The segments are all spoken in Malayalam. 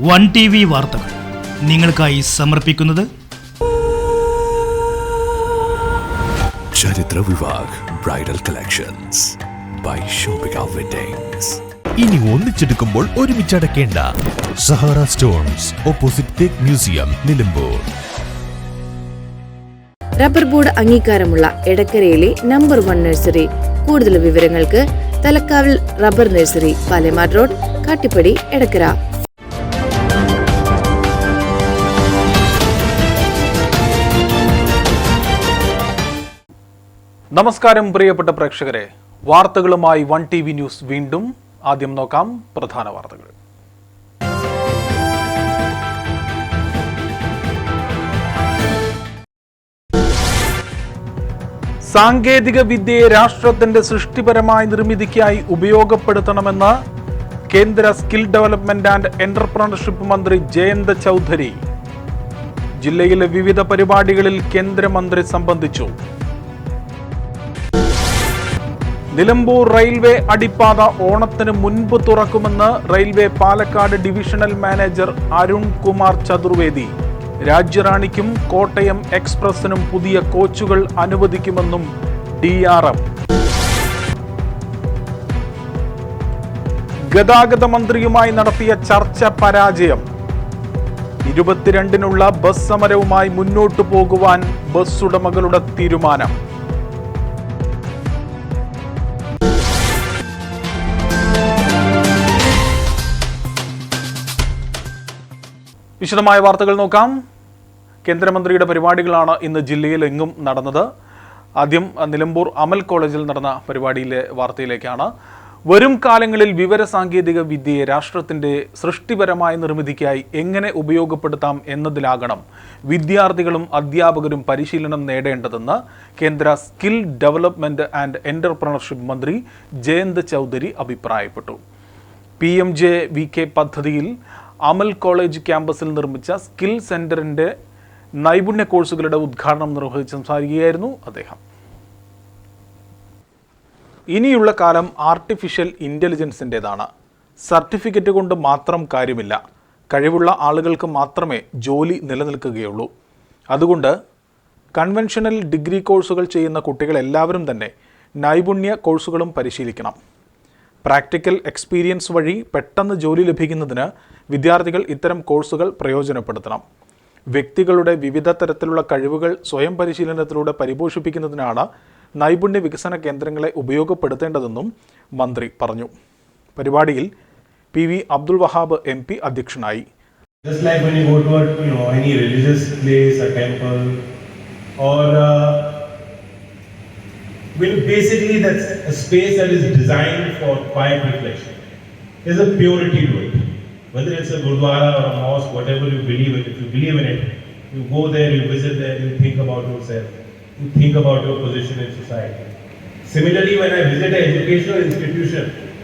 വൺ ടി വി വാർത്തകൾ നിങ്ങൾക്കായി സമർപ്പിക്കുന്നത് Charithra Vivah bridal collections by Shoppika weddings ഇനി ഒന്നിച്ചെടുക്കുമ്പോൾ ഒരുമിച്ച് അടയ്ക്കേണ്ട സഹാറ സ്റ്റോൺസ് ഓപ്പോസിറ്റ് തേക്ക് മ്യൂസിയം നിലമ്പൂർ. റബ്ബർ ബോർഡ് അംഗീകാരമുള്ള എടക്കരയിലെ നമ്പർ വൺ നഴ്സറി. കൂടുതൽ വിവരങ്ങൾക്ക് Thalakkavil rubber nursery Palemad road Kattippadi Edakkara. നമസ്കാരം പ്രിയപ്പെട്ട പ്രേക്ഷകരെ. വാർത്തകളുമായി വൺ ടി വി ന്യൂസ് വീണ്ടും. ആദ്യം നോക്കാം പ്രധാന വാർത്തകൾ. സാങ്കേതിക വിദ്യയെ രാഷ്ട്രത്തിന്റെ സൃഷ്ടിപരമായ നിർമ്മിതിക്കായി ഉപയോഗപ്പെടുത്തണമെന്ന് കേന്ദ്ര സ്കിൽ ഡെവലപ്മെന്റ് ആൻഡ് എന്റർപ്രണർഷിപ്പ് മന്ത്രി ജയന്ത് ചൗധരി. ജില്ലയിലെ വിവിധ പരിപാടികളിൽ കേന്ദ്രമന്ത്രി സംബന്ധിച്ചു. നിലമ്പൂർ റെയിൽവേ അടിപ്പാത ഓണത്തിന് മുൻപ് തുറക്കുമെന്ന് railway Palakkad divisional manager Arun Kumar Chaturvedi. രാജ്യറാണിക്കും Kottayam എക്സ്പ്രസിനും പുതിയ കോച്ചുകൾ അനുവദിക്കുമെന്നും ഡി ആർ എം ഗതാഗത മന്ത്രിയുമായി നടത്തിയ ചർച്ച പരാജയം. ഇരുപത്തിരണ്ടിനുള്ള ബസ് സമരവുമായി മുന്നോട്ടു പോകുവാൻ ബസ് ഉടമകളുടെ തീരുമാനം. വിശദമായ വാർത്തകൾ നോക്കാം. കേന്ദ്രമന്ത്രിയുടെ പരിപാടികളാണ് ഇന്ന് ജില്ലയിൽ എങ്ങും നടന്നത്. ആദ്യം നിലമ്പൂർ അമൽ കോളേജിൽ നടന്ന പരിപാടിയിലെ വാർത്തയിലേക്കാണ്. വരും കാലങ്ങളിൽ വിവരസാങ്കേതിക വിദ്യയെ രാഷ്ട്രത്തിന്റെ സൃഷ്ടിപരമായ നിർമ്മിതിക്കായി എങ്ങനെ ഉപയോഗപ്പെടുത്താം എന്നതിലാകണം വിദ്യാർത്ഥികളും അധ്യാപകരും പരിശീലനം നേടേണ്ടതെന്ന് കേന്ദ്ര സ്കിൽ ഡെവലപ്മെന്റ് ആൻഡ് എന്റർപ്രണർഷിപ്പ് മന്ത്രി ജയന്ത് ചൗധരി അഭിപ്രായപ്പെട്ടു. P M J V K പദ്ധതിയിൽ അമൽ കോളേജ് ക്യാമ്പസിൽ നിർമ്മിച്ച സ്കിൽ സെന്ററിന്റെ നൈപുണ്യ കോഴ്സുകളുടെ ഉദ്ഘാടനം നിർവഹിച്ച് സംസാരിക്കുകയായിരുന്നു അദ്ദേഹം. ഇനിയുള്ള കാലം ആർട്ടിഫിഷ്യൽ ഇന്റലിജൻസിന്റെതാണ് സർട്ടിഫിക്കറ്റ് കൊണ്ട് മാത്രം കാര്യമില്ല. കഴിവുള്ള ആളുകൾക്ക് മാത്രമേ ജോലി നിലനിൽക്കുകയുള്ളൂ. അതുകൊണ്ട് കൺവെൻഷണൽ ഡിഗ്രി കോഴ്സുകൾ ചെയ്യുന്ന കുട്ടികൾ എല്ലാവരും തന്നെ നൈപുണ്യ കോഴ്സുകളും പരിശീലിക്കണം. പ്രാക്ടിക്കൽ എക്സ്പീരിയൻസ് വഴി പെട്ടെന്ന് ജോലി ലഭിക്കുന്നതിന് വിദ്യാർത്ഥികൾ ഇത്തരം കോഴ്സുകൾ പ്രയോജനപ്പെടുത്തണം. വ്യക്തികളുടെ വിവിധ തരത്തിലുള്ള കഴിവുകൾ സ്വയം പരിശീലനത്തിലൂടെ പരിപോഷിപ്പിക്കുന്നതിനാണ് നൈപുണ്യ വികസന കേന്ദ്രങ്ങളെ ഉപയോഗപ്പെടുത്തേണ്ടതെന്നും മന്ത്രി പറഞ്ഞു. പരിപാടിയിൽ P V Abdul Wahab M P അധ്യക്ഷനായി. Just like when you go to a, you know, any religious place, a temple, or uh, well, basically that's a space that is designed for quiet reflection. There's a purity to it. Whether it's a gurdwara or a mosque, whatever you believe in, if you believe in it, you go there, you visit there, you think about yourself, you think about your position in society. Similarly, when I visit an educational institution,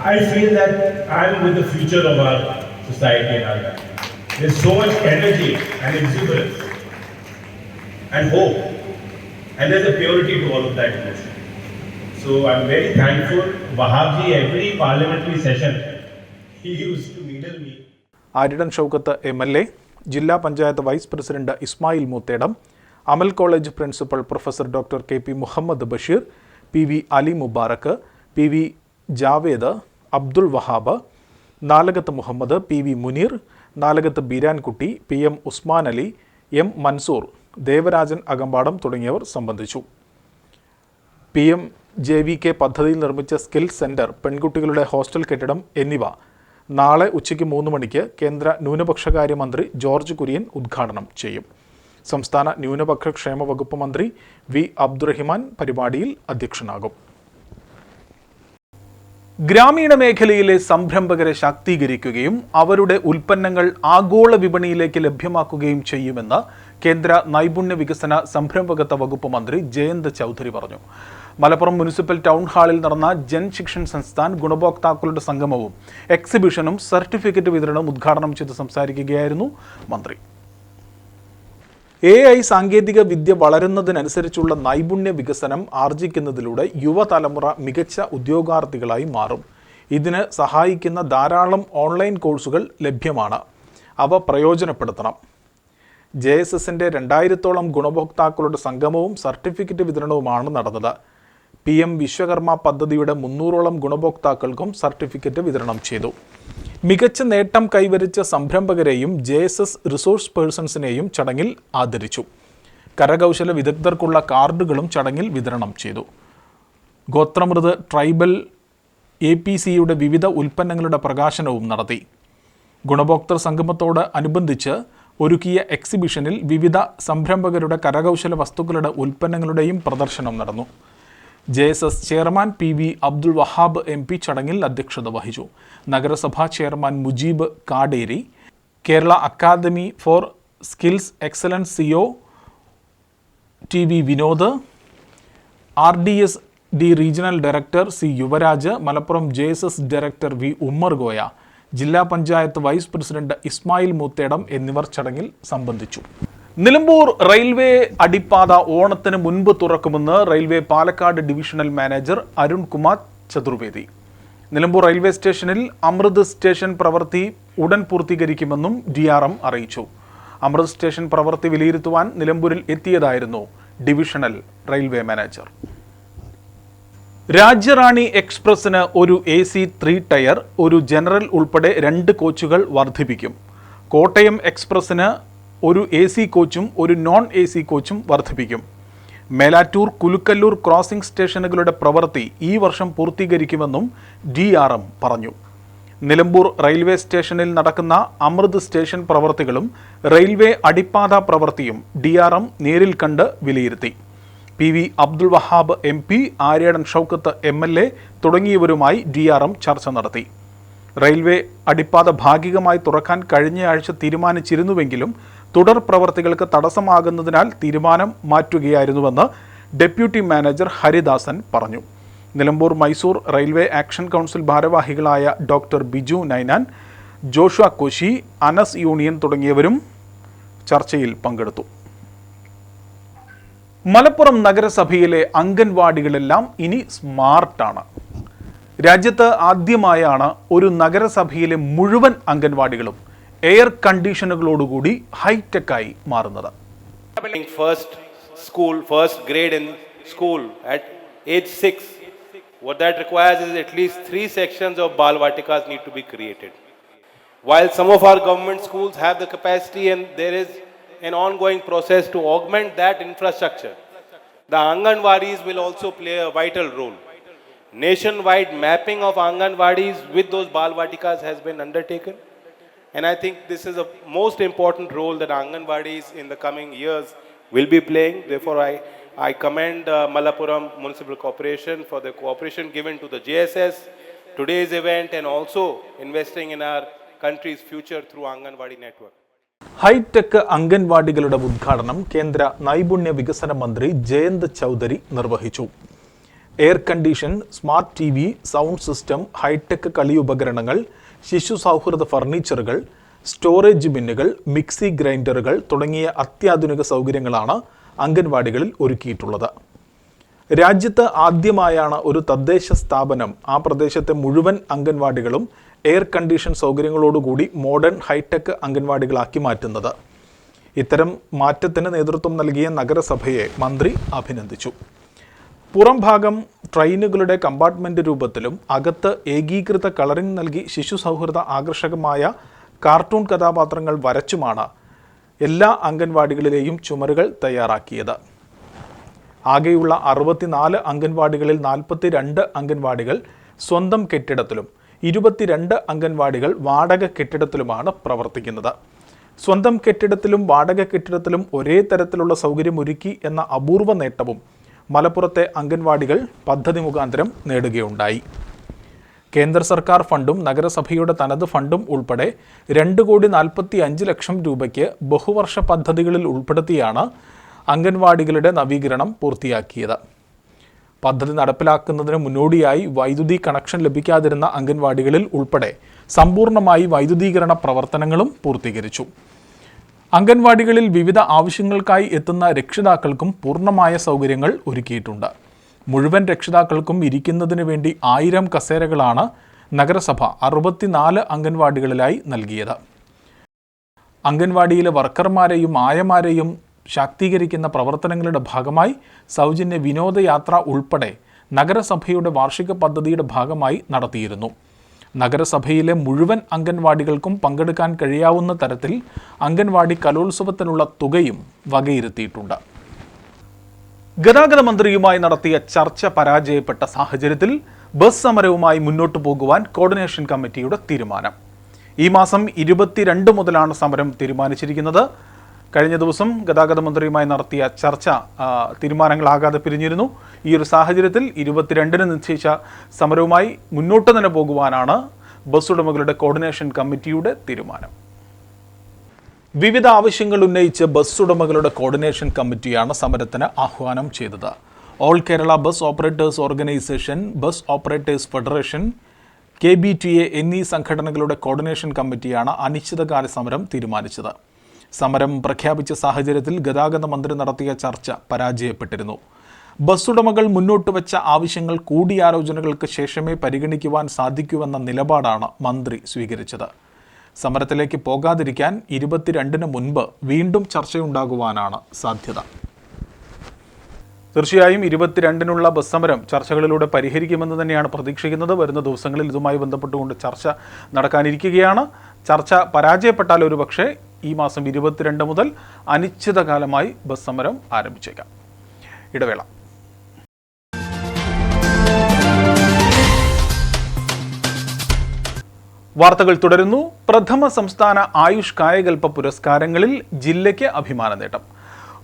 I feel that I'm with the future of our society and our life. There's so much energy and exuberance and hope, and there's a purity to all of that emotion. So I'm very thankful. Wahabji, every parliamentary session, he used to needle me. Aryadan Shoukath M L A ജില്ലാ panchayat vice president Ismail Moothedam Amal college principal professor doctor K P Muhammad Basheer P V Ali Mubarak P V Javed Abdul Wahab Nalakath Muhammad P V Muneer Nalakath Birankutty P M Usman Ali M Mansoor Devarajan Akampadam തുടങ്ങിയവർ സംബന്ധിച്ചു. P M J V K പദ്ധതിയിൽ നിർമ്മിച്ച സ്കിൽ സെന്റർ പെൺകുട്ടികളുടെ ഹോസ്റ്റൽ കെട്ടിടം എന്നിവ നാളെ ഉച്ചയ്ക്ക് മൂന്ന് മണിക്ക് കേന്ദ്ര ന്യൂനപക്ഷകാര്യ മന്ത്രി ജോർജ് കുര്യൻ ഉദ്ഘാടനം ചെയ്യും. സംസ്ഥാന ന്യൂനപക്ഷ ക്ഷേമ വകുപ്പ് മന്ത്രി വി അബ്ദുറഹിമാൻ പരിപാടിയിൽ അധ്യക്ഷനാകും. ഗ്രാമീണ മേഖലയിലെ സംരംഭകരെ ശാക്തീകരിക്കുകയും അവരുടെ ഉൽപ്പന്നങ്ങൾ ആഗോള വിപണിയിലേക്ക് ലഭ്യമാക്കുകയും ചെയ്യുമെന്ന് കേന്ദ്ര നൈപുണ്യ വികസന സംരംഭകത്വ വകുപ്പ് മന്ത്രി ജയന്ത് ചൗധരി പറഞ്ഞു. മലപ്പുറം മുനിസിപ്പൽ ടൗൺ ഹാളിൽ നടന്ന ജൻ ശിക്ഷൻ സംസ്ഥാൻ ഗുണഭോക്താക്കളുടെ സംഗമവും എക്സിബിഷനും സർട്ടിഫിക്കറ്റ് വിതരണവും ഉദ്ഘാടനം ചെയ്ത് സംസാരിക്കുകയായിരുന്നു മന്ത്രി. എ ഐ സാങ്കേതിക വിദ്യ വളരുന്നതിനനുസരിച്ചുള്ള നൈപുണ്യ വികസനം ആർജിക്കുന്നതിലൂടെ യുവതലമുറ മികച്ച ഉദ്യോഗാർത്ഥികളായി മാറും. ഇതിന് സഹായിക്കുന്ന ധാരാളം ഓൺലൈൻ കോഴ്സുകൾ ലഭ്യമാണ്. അവ പ്രയോജനപ്പെടുത്തണം. ജെ എസ് എസിന്റെ രണ്ടായിരത്തോളം ഗുണഭോക്താക്കളുടെ സംഗമവും സർട്ടിഫിക്കറ്റ് വിതരണവുമാണ് നടന്നത്. പി എം വിശ്വകർമ്മ പദ്ധതിയുടെ മുന്നൂറോളം ഗുണഭോക്താക്കൾക്കും സർട്ടിഫിക്കറ്റ് വിതരണം ചെയ്തു. മികച്ച നേട്ടം കൈവരിച്ച സംരംഭകരെയും ജെ എസ് എസ് റിസോഴ്സ് പേഴ്സൺസിനെയും ചടങ്ങിൽ ആദരിച്ചു. കരകൗശല വിദഗ്ധർക്കുള്ള കാർഡുകളും ചടങ്ങിൽ വിതരണം ചെയ്തു. ഗോത്രമൃത് ട്രൈബൽ എ പി സിയുടെ വിവിധ ഉൽപ്പന്നങ്ങളുടെ പ്രകാശനവും നടത്തി. ഗുണഭോക്തൃ സംഗമത്തോട് അനുബന്ധിച്ച് ഒരുക്കിയ എക്സിബിഷനിൽ വിവിധ സംരംഭകരുടെ കരകൗശല വസ്തുക്കളുടെ ഉൽപ്പന്നങ്ങളുടെയും പ്രദർശനം നടന്നു. J S S chairman P V Abdul Wahab M P ചടങ്ങിൽ അധ്യക്ഷത വഹിച്ചു. നഗരസഭാ chairman Mujeeb Kaderi Kerala academy for skills excellence CEO T V Vinod R D S D regional director C Yuvaraj Malappuram J S S director V Ummer Goya ജില്ലാ പഞ്ചായത്ത് വൈസ് പ്രസിഡന്റ് ഇസ്മായിൽ മൂത്തേടം എന്നിവർ ചടങ്ങിൽ സംബന്ധിച്ചു. നിലമ്പൂർ റെയിൽവേ അടിപ്പാത ഓണത്തിന് മുൻപ് തുറക്കുമെന്ന് railway Palakkad divisional manager Arun Kumar Chaturvedi. Nilambur railway സ്റ്റേഷനിൽ അമൃത് സ്റ്റേഷൻ പ്രവൃത്തി ഉടൻ പൂർത്തീകരിക്കുമെന്നും ഡി അറിയിച്ചു. അമൃത് സ്റ്റേഷൻ പ്രവൃത്തി വിലയിരുത്തുവാൻ നിലമ്പൂരിൽ എത്തിയതായിരുന്നു ഡിവിഷണൽ റെയിൽവേ മാനേജർ. രാജ്യറാണി എക്സ്പ്രസിന് ഒരു എ സി ത്രീ ടയർ ഒരു ജനറൽ ഉൾപ്പെടെ രണ്ട് കോച്ചുകൾ വർദ്ധിപ്പിക്കും. കോട്ടയം എക്സ്പ്രസിന് ഒരു എ സി കോച്ചും ഒരു നോൺ എ സി കോച്ചും വർദ്ധിപ്പിക്കും. മേലാറ്റൂർ കുലുക്കല്ലൂർ ക്രോസിംഗ് സ്റ്റേഷനുകളുടെ പ്രവൃത്തി ഈ വർഷം പൂർത്തീകരിക്കുമെന്നും ഡി ആർ എം പറഞ്ഞു. നിലമ്പൂർ റെയിൽവേ സ്റ്റേഷനിൽ നടക്കുന്ന അമൃത് സ്റ്റേഷൻ പ്രവൃത്തികളും റെയിൽവേ അടിപ്പാത പ്രവൃത്തിയും ഡി ആർ എം നേരിൽ കണ്ട് വിലയിരുത്തി. P V Abdul Wahab M P Aryadan Shoukath M L A തുടങ്ങിയവരുമായി ഡി ആർ എം ചർച്ച നടത്തി. റെയിൽവേ അടിപ്പാത ഭാഗികമായി തുറക്കാൻ കഴിഞ്ഞയാഴ്ച തീരുമാനിച്ചിരുന്നുവെങ്കിലും തുടർ പ്രവർത്തികൾക്ക് തടസ്സമാകുന്നതിനാൽ തീരുമാനം മാറ്റുകയായിരുന്നുവെന്ന് ഡെപ്യൂട്ടി മാനേജർ ഹരിദാസൻ പറഞ്ഞു. Nilambur Mysore railway action council ഭാരവാഹികളായ ഡോക്ടർ ബിജു നൈനാൻ ജോഷ കോശി അനസ് യൂണിയൻ തുടങ്ങിയവരും ചർച്ചയിൽ പങ്കെടുത്തു. മലപ്പുറം നഗരസഭയിലെ അംഗൻവാടികളെല്ലാം ഇനി സ്മാർട്ടാണ് രാജ്യത്ത് ആദ്യമായാണ് ഒരു നഗരസഭയിലെ മുഴുവൻ അംഗൻവാടികളും എയർ കണ്ടീഷനുകളോടുകൂടി ഹൈടെക്കായി മാറുന്നത് first school, first grade in school at age six. What that requires is at least three sections of Balvatikas need to be created. While some of our government schools have the capacity and there is an ongoing process to augment that infrastructure, the Anganwadis will also play a vital role. Nationwide mapping of Anganwadis with those Balvatikas has been undertaken. And I think this is the most important role that Anganwadis in the coming years will be playing. Therefore, I, I commend uh, Malappuram Municipal Corporation for the cooperation given to the JSS, today's event, and also investing in our country's future through Anganwadi network. Hi tech അംഗൻവാടികളുടെ ഉദ്ഘാടനം കേന്ദ്ര നൈപുണ്യ വികസന മന്ത്രി ജയന്ത് ചൗധരി നിർവഹിച്ചു. Air condition smart T V sound system hi tech കളി ഉപകരണങ്ങൾ ശിശു സൗഹൃദ ഫർണിച്ചറുകൾ സ്റ്റോറേജ് ബിന്നുകൾ മിക്സി ഗ്രൈൻഡറുകൾ തുടങ്ങിയ അത്യാധുനിക സൗകര്യങ്ങളാണ് അംഗൻവാടികളിൽ ഒരുക്കിയിട്ടുള്ളത്. രാജ്യത്ത് ആദ്യമായാണ് ഒരു തദ്ദേശ സ്ഥാപനം ആ പ്രദേശത്തെ മുഴുവൻ അംഗൻവാടികളും എയർ കണ്ടീഷൻ സൗകര്യങ്ങളോടുകൂടി മോഡേൺ ഹൈടെക് അംഗൻവാടികളാക്കി മാറ്റുന്നത്. ഇത്തരം മാറ്റത്തിന് നേതൃത്വം നൽകിയ നഗരസഭയെ മന്ത്രി അഭിനന്ദിച്ചു. പുറം ഭാഗം ട്രെയിനുകളുടെ കമ്പാർട്ട്മെന്റ് രൂപത്തിലും അകത്ത് ഏകീകൃത കളറിംഗ് നൽകി ശിശു സൗഹൃദ ആകർഷകമായ കാർട്ടൂൺ കഥാപാത്രങ്ങൾ വരച്ചുമാണ് എല്ലാ അംഗൻവാടികളിലെയും ചുമരുകൾ തയ്യാറാക്കിയത്. ആകെയുള്ള അറുപത്തിനാല് അംഗൻവാടികളിൽ നാൽപ്പത്തി രണ്ട് അംഗൻവാടികൾ സ്വന്തം കെട്ടിടത്തിലും ഇരുപത്തിരണ്ട് അംഗൻവാടികൾ വാടക കെട്ടിടത്തിലുമാണ് പ്രവർത്തിക്കുന്നത്. സ്വന്തം കെട്ടിടത്തിലും വാടക കെട്ടിടത്തിലും ഒരേ തരത്തിലുള്ള സൗകര്യമൊരുക്കി എന്ന അപൂർവ നേട്ടവും മലപ്പുറത്തെ അംഗൻവാടികൾ പദ്ധതി മുഖാന്തരം നേടുകയുണ്ടായി. കേന്ദ്ര സർക്കാർ ഫണ്ടും നഗരസഭയുടെ തനത് ഫണ്ടും ഉൾപ്പെടെ രണ്ട് കോടി നാൽപ്പത്തി അഞ്ച് ലക്ഷം രൂപയ്ക്ക് ബഹുവർഷ പദ്ധതികളിൽ ഉൾപ്പെടുത്തിയാണ് അംഗൻവാടികളുടെ നവീകരണം പൂർത്തിയാക്കിയത്. പദ്ധതി നടപ്പിലാക്കുന്നതിന് മുന്നോടിയായി വൈദ്യുതി കണക്ഷൻ ലഭിക്കാതിരുന്ന അംഗൻവാടികളിൽ ഉൾപ്പെടെ സമ്പൂർണമായി വൈദ്യുതീകരണ പ്രവർത്തനങ്ങളും പൂർത്തീകരിച്ചു. അംഗൻവാടികളിൽ വിവിധ ആവശ്യങ്ങൾക്കായി എത്തുന്ന രക്ഷിതാക്കൾക്കും പൂർണമായ സൗകര്യങ്ങൾ ഒരുക്കിയിട്ടുണ്ട്. മുഴുവൻ രക്ഷിതാക്കൾക്കും ഇരിക്കുന്നതിന് വേണ്ടി ആയിരം കസേരകളാണ് നഗരസഭ അറുപത്തിനാല് അംഗൻവാടികളിലായി നൽകിയത്. അംഗൻവാടിയിലെ വർക്കർമാരെയും ആയമാരെയും ശാക്തീകരിക്കുന്ന പ്രവർത്തനങ്ങളുടെ ഭാഗമായി സൗജന്യ വിനോദയാത്ര ഉൾപ്പെടെ നഗരസഭയുടെ വാർഷിക പദ്ധതിയുടെ ഭാഗമായി നടത്തിയിരുന്നു. നഗരസഭയിലെ മുഴുവൻ അംഗൻവാടികൾക്കും പങ്കെടുക്കാൻ കഴിയാവുന്ന തരത്തിൽ അംഗൻവാടി കലോത്സവത്തിനുള്ള തുകയും വകയിരുത്തിയിട്ടുണ്ട്. ഗതാഗത മന്ത്രിയുമായി നടത്തിയ ചർച്ച പരാജയപ്പെട്ട സാഹചര്യത്തിൽ ബസ് സമരവുമായി മുന്നോട്ടു പോകുവാൻ കോർഡിനേഷൻ കമ്മിറ്റിയുടെ തീരുമാനം. ഈ മാസം ഇരുപത്തിരണ്ട് മുതലാണ് സമരം തീരുമാനിച്ചിരിക്കുന്നത്. കഴിഞ്ഞ ദിവസം ഗതാഗത മന്ത്രിയുമായി നടത്തിയ ചർച്ച തീരുമാനങ്ങളാകാതെ പിരിഞ്ഞിരുന്നു. ഈ ഒരു സാഹചര്യത്തിൽ ഇരുപത്തിരണ്ടിന് നിശ്ചയിച്ച സമരവുമായി മുന്നോട്ട് തന്നെ പോകുവാനാണ് ബസ് ഉടമകളുടെ കോർഡിനേഷൻ കമ്മിറ്റിയുടെ തീരുമാനം. വിവിധ ആവശ്യങ്ങൾ ഉന്നയിച്ച് ബസ് ഉടമകളുടെ കോർഡിനേഷൻ കമ്മിറ്റിയാണ് സമരത്തിന് ആഹ്വാനം ചെയ്തത്. All Kerala bus operators organisation bus operators federation K B T A എന്നീ സംഘടനകളുടെ കോർഡിനേഷൻ കമ്മിറ്റിയാണ് അനിശ്ചിതകാല സമരം തീരുമാനിച്ചത്. സമരം പ്രഖ്യാപിച്ച സാഹചര്യത്തിൽ ഗതാഗത മന്ത്രി നടത്തിയ ചർച്ച പരാജയപ്പെട്ടിരുന്നു. ബസ്സുടമകൾ മുന്നോട്ട് വെച്ച ആവശ്യങ്ങൾ കൂടിയാലോചനകൾക്ക് ശേഷമേ പരിഗണിക്കുവാൻ സാധിക്കൂവെന്ന നിലപാടാണ് മന്ത്രി സ്വീകരിച്ചത്. സമരത്തിലേക്ക് പോകാതിരിക്കാൻ ഇരുപത്തിരണ്ടിന് മുൻപ് വീണ്ടും ചർച്ചയുണ്ടാകുവാനാണ് സാധ്യത. തീർച്ചയായും ഇരുപത്തിരണ്ടിനുള്ള ബസ് സമരം ചർച്ചകളിലൂടെ പരിഹരിക്കുമെന്ന് തന്നെയാണ് പ്രതീക്ഷിക്കുന്നത്. വരുന്ന ദിവസങ്ങളിൽ ഇതുമായി ബന്ധപ്പെട്ടുകൊണ്ട് ചർച്ച നടക്കാനിരിക്കുകയാണ്. ചർച്ച പരാജയപ്പെട്ടാൽ ഒരുപക്ഷെ ഈ മാസം ഇരുപത്തിരണ്ട് മുതൽ അനിശ്ചിതകാലമായി ബസ് സമരം ആരംഭിച്ചേക്കാം. ഇടവേള. വാർത്തകൾ തുടരുന്നു. പ്രഥമ സംസ്ഥാന ആയുഷ് കായകൽപ്പ പുരസ്കാരങ്ങളിൽ ജില്ലയ്ക്ക് അഭിമാന നേട്ടം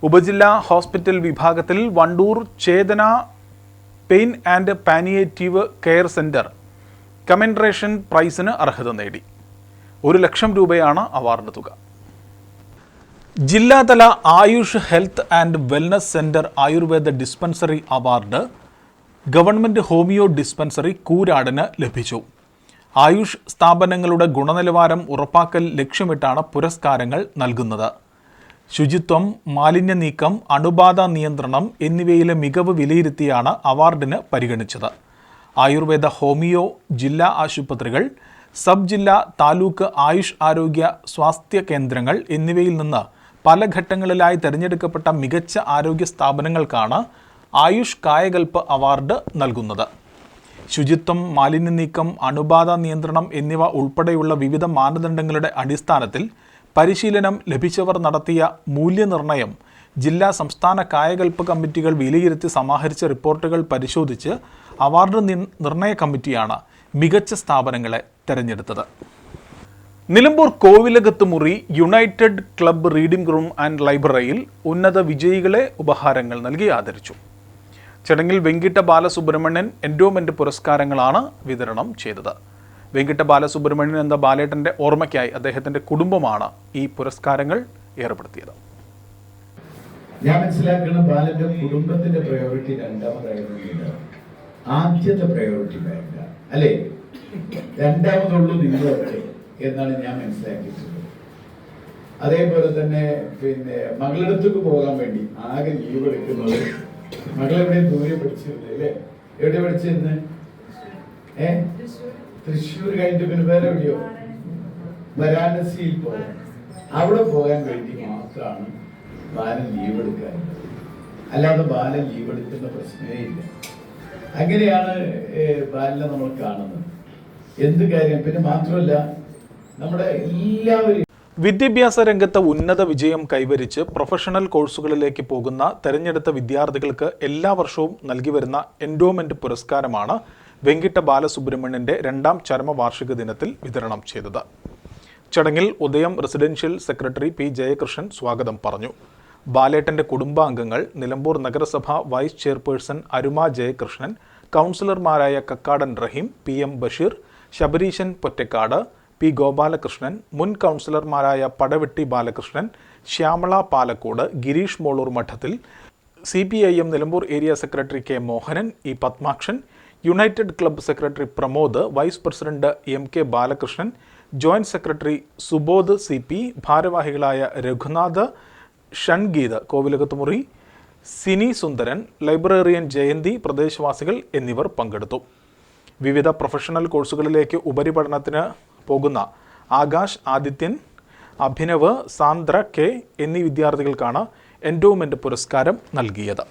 ഉപജില്ലാ ഹോസ്പിറ്റൽ വിഭാഗത്തിൽ Wandoor Chethana pain and palliative care centre commendation പ്രൈസിന് അർഹത നേടി. ഒരു ലക്ഷം രൂപയാണ് അവാർഡ് തുക. ജില്ലാതല Ayush health and wellness centre Ayurveda dispensary award government homeo dispensary കൂരാടിന് ലഭിച്ചു. ആയുഷ് സ്ഥാപനങ്ങളുടെ ഗുണനിലവാരം ഉറപ്പാക്കൽ ലക്ഷ്യമിട്ടാണ് പുരസ്കാരങ്ങൾ നൽകുന്നത്. ശുചിത്വം മാലിന്യ നീക്കം അണുബാധ നിയന്ത്രണം എന്നിവയിലെ മികവ് വിലയിരുത്തിയാണ് അവാർഡിന് പരിഗണിച്ചത്. ആയുർവേദ ഹോമിയോ ജില്ലാ ആശുപത്രികൾ സബ് ജില്ലാ താലൂക്ക് ആയുഷ് ആരോഗ്യ സ്വാസ്ഥ്യ കേന്ദ്രങ്ങൾ എന്നിവയിൽ നിന്ന് പല ഘട്ടങ്ങളിലായി തിരഞ്ഞെടുക്കപ്പെട്ട മികച്ച ആരോഗ്യ സ്ഥാപനങ്ങൾക്കാണ് ആയുഷ് കായകൽപ്പ് അവാർഡ് നൽകുന്നത്. ശുചിത്വം മാലിന്യ നീക്കം അണുബാധ നിയന്ത്രണം എന്നിവ ഉൾപ്പെടെയുള്ള വിവിധ മാനദണ്ഡങ്ങളുടെ അടിസ്ഥാനത്തിൽ പരിശീലനം ലഭിച്ചവർ നടത്തിയ മൂല്യനിർണയം ജില്ലാ സംസ്ഥാന കായകൽപ്പ് കമ്മിറ്റികൾ വിലയിരുത്തി സമാഹരിച്ച റിപ്പോർട്ടുകൾ പരിശോധിച്ച് അവാർഡ് നിർണയ കമ്മിറ്റിയാണ് മികച്ച സ്ഥാപനങ്ങളെ തെരഞ്ഞെടുത്തത്. Nilambur Kovilakathumuri united club reading room and ലൈബ്രറിയിൽ ഉന്നത വിജയികളെ ഉപഹാരങ്ങൾ നൽകി ആദരിച്ചു. ചടങ്ങിൽ വെങ്കിട്ട ബാലസുബ്രഹ്മണ്യൻ എൻഡോമെന്റ് പുരസ്കാരങ്ങളാണ് വിതരണം ചെയ്തത്. വെങ്കിട്ട ബാലസുബ്രഹ്മണ്യൻ എന്ന ബാലേട്ടന്റെ ഓർമ്മയ്ക്കായി അദ്ദേഹത്തിന്റെ കുടുംബമാണ് ഈ പുരസ്കാരങ്ങൾ ഏർപ്പെടുത്തിയത്. ഞാൻ മനസ്സിലാക്കുന്ന ബാലന്റെ കുടുംബത്തിന്റെ പ്രയോറിറ്റി രണ്ടാമതായിരുന്നു ആദ്യത്തെ പ്രയോറിറ്റി വേണ്ട അല്ലേ? രണ്ടാമതുള്ളൂ നിങ്ങളൊക്കെ എന്നാണ് ഞാൻ മനസ്സിലാക്കിയിട്ടുള്ളത്. അതേപോലെ തന്നെ പിന്നെ മകളടുത്തേക്ക് പോകാൻ വേണ്ടി ആകെ ലീവ് എടുക്കുന്നത് മകളെവിടെ ദൂരെ പഠിച്ചിരുന്നത് അല്ലേ? എവിടെ പഠിച്ചിരുന്നത് ഏ? തൃശ്ശൂർ കഴിഞ്ഞിട്ട് പിന്നെ വേറെ എവിടെയോ? വരാണസിയിൽ പോകാൻ അവിടെ പോകാൻ വേണ്ടി മാത്രമാണ് ബാലൻ ലീവ് എടുക്കാൻ അല്ലാതെ ബാലൻ ലീവ് എടുക്കുന്ന പ്രശ്നമേ ഇല്ല. അങ്ങനെയാണ് ബാലനെ നമ്മൾ കാണുന്നത്. എന്ത് കാര്യം? പിന്നെ മാത്രമല്ല നമ്മുടെ എല്ലാവരും വിദ്യാഭ്യാസ രംഗത്ത് ഉന്നത വിജയം കൈവരിച്ച് പ്രൊഫഷണൽ കോഴ്സുകളിലേക്ക് പോകുന്ന തെരഞ്ഞെടുത്ത വിദ്യാർത്ഥികൾക്ക് എല്ലാ വർഷവും നൽകി വരുന്ന എൻഡോമെന്റ് പുരസ്കാരമാണ് വെങ്കിട്ട ബാലസുബ്രഹ്മണ്യന്റെ രണ്ടാം ചരമവാർഷിക ദിനത്തിൽ വിതരണം ചെയ്തത്. ചടങ്ങിൽ ഉദയം റെസിഡൻഷ്യൽ സെക്രട്ടറി പി ജയകൃഷ്ണൻ സ്വാഗതം പറഞ്ഞു. ബാലേട്ടന്റെ കുടുംബാംഗങ്ങൾ നിലമ്പൂർ നഗരസഭ വൈസ് ചെയർപേഴ്സൺ അരുമ ജയകൃഷ്ണൻ കൗൺസിലർമാരായ Kakkadan Rahim P M Basheer Sabareeshan Pottakkad P Gopalakrishnan മുൻ കൗൺസിലർമാരായ Padavetti Balakrishnan Shyamala Palakkode Gireesh Moloor Madathil C P I M Nilambur area secretary K Mohanan E Padmakshan united club secretary Pramod vice president M K Balakrishnan joint secretary Subodh C P ഭാരവാഹികളായ രഘുനാഥ് ഷൺഗീത് കോവിലകത്തുമുറി സിനി സുന്ദരൻ ലൈബ്രറിയൻ ജയന്തി പ്രദേശവാസികൾ എന്നിവർ പങ്കെടുത്തു. വിവിധ പ്രൊഫഷണൽ കോഴ്സുകളിലേക്ക് ഉപരിപഠനത്തിന് പോകുന്ന ആകാശ് ആദിത്യൻ അഭിനവ് സാന്ദ്ര കെ എന്നീ വിദ്യാർത്ഥികൾക്കാണ് എൻഡോമെന്റ് പുരസ്കാരം നൽകിയത്.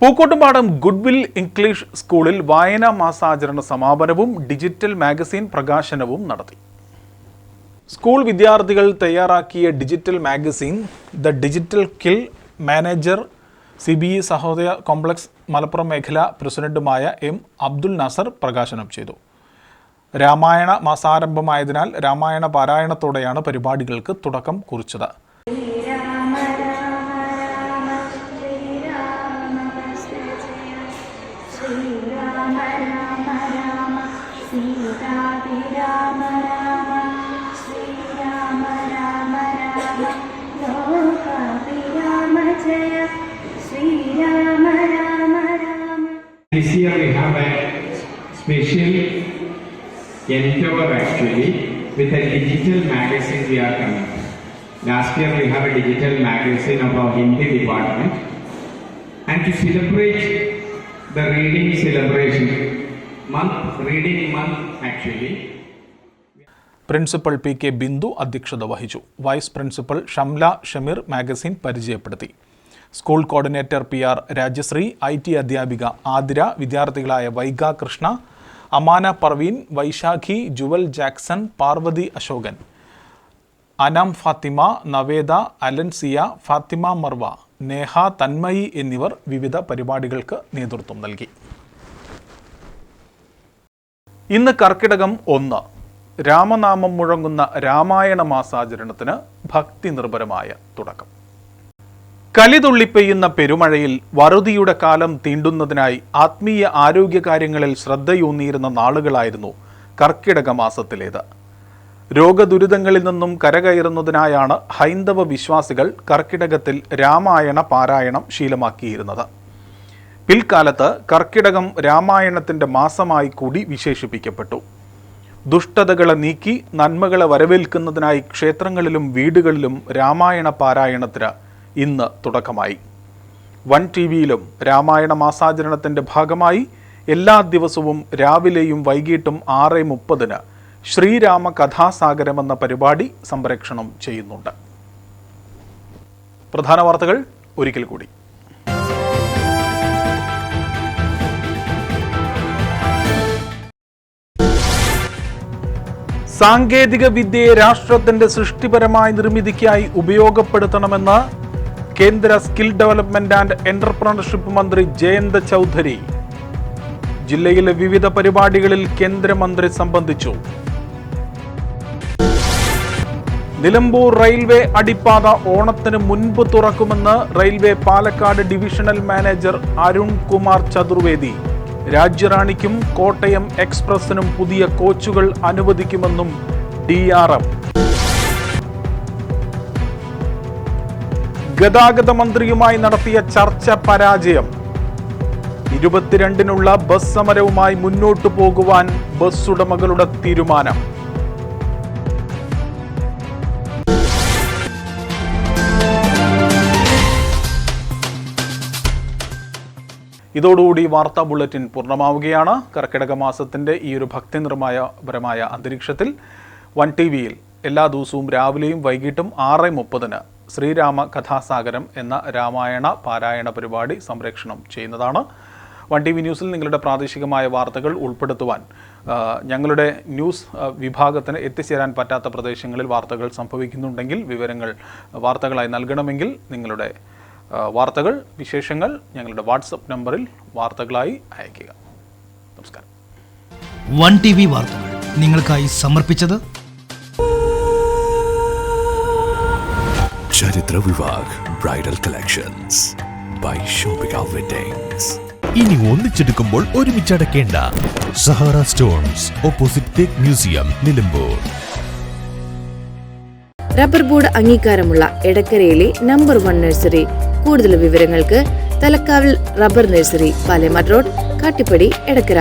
പൂക്കോട്ടുംപാടം ഗുഡ്വിൽ ഇംഗ്ലീഷ് സ്കൂളിൽ വായനാ മാസാചരണ സമാപനവും ഡിജിറ്റൽ മാഗസിൻ പ്രകാശനവും നടത്തി. സ്കൂൾ വിദ്യാർത്ഥികൾ തയ്യാറാക്കിയ digital magazine the digital quill manager C B E Sahodaya complex Malappuram മേഖല പ്രസിഡന്റുമായ എം അബ്ദുൽ നസർ പ്രകാശനം ചെയ്തു. രാമായണ മാസാരംഭമായതിനാൽ രാമായണ പാരായണത്തോടെയാണ് പരിപാടികൾക്ക് തുടക്കം കുറിച്ചത്. Endeavor actually with a digital magazine we are coming. Last year we have a digital magazine of our Hindi department and to celebrate the reading celebration month, reading month actually. Principal P K Bindu അധ്യക്ഷത വഹിച്ചു vice principal Shamla Shameer magazine പരിചയപ്പെടുത്തി school coordinator P R Rajasree I T അധ്യാപിക ആതിര വിദ്യാർത്ഥികളായ വൈഗ കൃഷ്ണ അമാന പർവീൻ വൈശാഖി ജുവൽ ജാക്സൺ പാർവതി അശോകൻ. അനാം ഫാത്തിമ നവേദ അലൻസിയ ഫാത്തിമ മർവ നേഹ തന്മയി എന്നിവർ വിവിധ പരിപാടികൾക്ക് നേതൃത്വം നൽകി. ഇന്ന് കർക്കിടകം ഒന്ന്. രാമനാമം മുഴങ്ങുന്ന രാമായണ മാസാചരണത്തിന് ഭക്തി നിർഭരമായ തുടക്കം. കലിതുള്ളിപ്പെയ്യുന്ന പെരുമഴയിൽ വറുതിയുടെ കാലം തീണ്ടുന്നതിനായി ആത്മീയ ആരോഗ്യ കാര്യങ്ങളിൽ ശ്രദ്ധയൂന്നിയിരുന്ന നാളുകളായിരുന്നു കർക്കിടക മാസത്തിലേത്. രോഗദുരിതങ്ങളിൽ നിന്നും കരകയറുന്നതിനായാണ് ഹൈന്ദവ വിശ്വാസികൾ കർക്കിടകത്തിൽ രാമായണ പാരായണം ശീലമാക്കിയിരുന്നത്. പിൽക്കാലത്ത് കർക്കിടകം രാമായണത്തിന്റെ മാസമായി കൂടി വിശേഷിപ്പിക്കപ്പെട്ടു. ദുഷ്ടതകളെ നീക്കി നന്മകളെ വരവേൽക്കുന്നതിനായി ക്ഷേത്രങ്ങളിലും വീടുകളിലും രാമായണ പാരായണത്തിന് ഇന്ന് തുടക്കമായി. വൺ ടി വിയിലും രാമായണ മാസാചരണത്തിന്റെ ഭാഗമായി എല്ലാ ദിവസവും രാവിലെയും വൈകിട്ടും ആറ് മുപ്പതിന് ശ്രീരാമ കഥാസാഗരം എന്ന പരിപാടി സംപ്രേക്ഷണം ചെയ്യുന്നുണ്ട്. പ്രധാന വാർത്തകൾ ഒരിക്കൽ കൂടി. സാങ്കേതിക വിദ്യയെ രാഷ്ട്രത്തിന്റെ സൃഷ്ടിപരമായ നിർമ്മിതിക്കായി ഉപയോഗപ്പെടുത്തണമെന്ന് കേന്ദ്ര സ്കിൽ ഡെവലപ്മെന്റ് ആൻഡ് എന്റർപ്രണർഷിപ്പ് മന്ത്രി ജയന്ത് ചൗധരി. ജില്ലയിലെ വിവിധ പരിപാടികളിൽ കേന്ദ്രമന്ത്രി സംബന്ധിച്ചു. നിലമ്പൂർ റെയിൽവേ അടിപ്പാത ഓണത്തിന് മുൻപ് തുറക്കുമെന്ന് railway Palakkad divisional manager Arun Kumar Chaturvedi. രാജ്യറാണിക്കും Kottayam എക്സ്പ്രസിനും പുതിയ കോച്ചുകൾ അനുവദിക്കുമെന്നും ഡി ആർ ഗതാഗത മന്ത്രിയുമായി നടത്തിയ ചർച്ച പരാജയം. ഇരുപത്തിരണ്ടിനുള്ള ബസ് സമരവുമായി മുന്നോട്ടു പോകുവാൻ ബസ് ഉടമകളുടെ തീരുമാനം. ഇതോടുകൂടി വാർത്താ ബുള്ളറ്റിൻ പൂർണമാവുകയാണ്. കർക്കിടക മാസത്തിന്റെ ഈ ഒരു ഭക്തിനിർമായ പരമായ അന്തരീക്ഷത്തിൽ വൺ ടി വിയിൽ എല്ലാ ദിവസവും രാവിലെയും വൈകിട്ടും ആറ് മുപ്പതിന് ശ്രീരാമ കഥാസാഗരം എന്ന രാമായണ പാരായണ പരിപാടി സംപ്രേക്ഷണം ചെയ്യുന്നതാണ്. വൺ ടി വി ന്യൂസിൽ നിങ്ങളുടെ പ്രാദേശികമായ വാർത്തകൾ ഉൾപ്പെടുത്തുവാൻ ഞങ്ങളുടെ ന്യൂസ് വിഭാഗത്തിന് എത്തിച്ചേരാൻ പറ്റാത്ത പ്രദേശങ്ങളിൽ വാർത്തകൾ സംഭവിക്കുന്നുണ്ടെങ്കിൽ വിവരങ്ങൾ വാർത്തകളായി നൽകണമെങ്കിൽ നിങ്ങളുടെ വാർത്തകൾ വിശേഷങ്ങൾ ഞങ്ങളുടെ വാട്സപ്പ് നമ്പറിൽ വാർത്തകളായി അയയ്ക്കുക. നമസ്കാരം. വൺ ടി വി വാർത്തകൾ നിങ്ങൾക്കായി സമർപ്പിച്ചത് Charitra Vivah bridal collections by Shobika weddings ഇനി ഒന്നിച്ചെടുക്കുമ്പോൾ ഒരുമിച്ച് അടയ്ക്കേണ്ട സഹാറ സ്റ്റോൺസ് ഓപ്പോസിറ്റ് തേക്ക് മ്യൂസിയം നിലമ്പൂർ. റബ്ബർ ബോർഡ് അംഗീകാരമുള്ള എടക്കരയിലെ നമ്പർ വൺ നഴ്സറി കൂടുതൽ വിവരങ്ങൾക്ക് Thalakkavil rubber nursery Palemad road Kattippadi Edakkara.